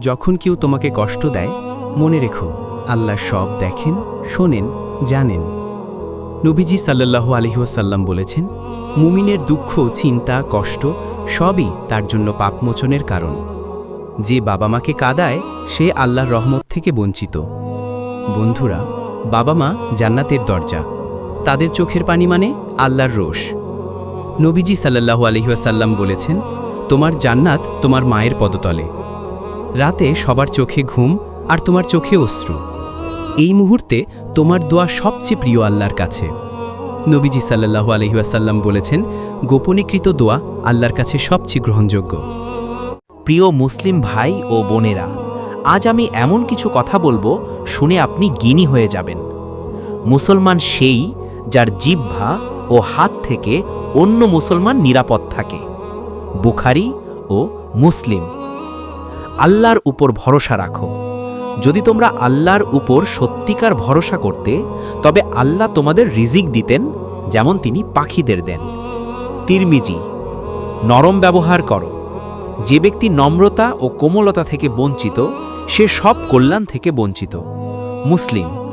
যখন কেউ তোমাকে কষ্ট দেয়, মনে রেখো, আল্লাহ সব দেখেন, শোনেন, জানেন। নবীজি সাল্লাল্লাহু আলহিহাসাল্লাম বলেছেন, মুমিনের দুঃখ, চিন্তা, কষ্ট সবই তার জন্য পাপমোচনের কারণ। যে বাবা মাকে কাদায়, সে আল্লাহর রহমত থেকে বঞ্চিত। বন্ধুরা, বাবা মা জান্নাতের দরজা। তাদের চোখের পানি মানে আল্লাহর রোষ। নবীজি সাল্লাল্লাহু আলহিহাসাল্লাম বলেছেন, তোমার জান্নাত তোমার মায়ের পদতলে। রাতে সবার চোখে ঘুম আর তোমার চোখে অশ্রু। এই মুহূর্তে তোমার দোয়া সবচেয়ে প্রিয় আল্লাহর কাছে। নবীজি সাল্লাল্লাহু আলহিহাসাল্লাম বলেছেন, গোপনীকৃত দোয়া আল্লাহর কাছে সবচেয়ে গ্রহণযোগ্য। প্রিয় মুসলিম ভাই ও বোনেরা, আজ আমি এমন কিছু কথা বলব শুনে আপনি গিনি হয়ে যাবেন। মুসলমান সেই যার জিহ্বা ও হাত থেকে অন্য মুসলমান নিরাপদ থাকে। বুখারি ও মুসলিম। আল্লাহর উপর ভরসা রাখো। যদি তোমরা আল্লাহর উপর সত্যিকার ভরসা করতে, তবে আল্লাহ তোমাদের রিজিক দিতেন, যেমন তিনি পাখিদের দেন। তিরমিজি, নরম ব্যবহার করো। যে ব্যক্তি নম্রতা ও কোমলতা থেকে বঞ্চিত, সে সব কল্যাণ থেকে বঞ্চিত। মুসলিম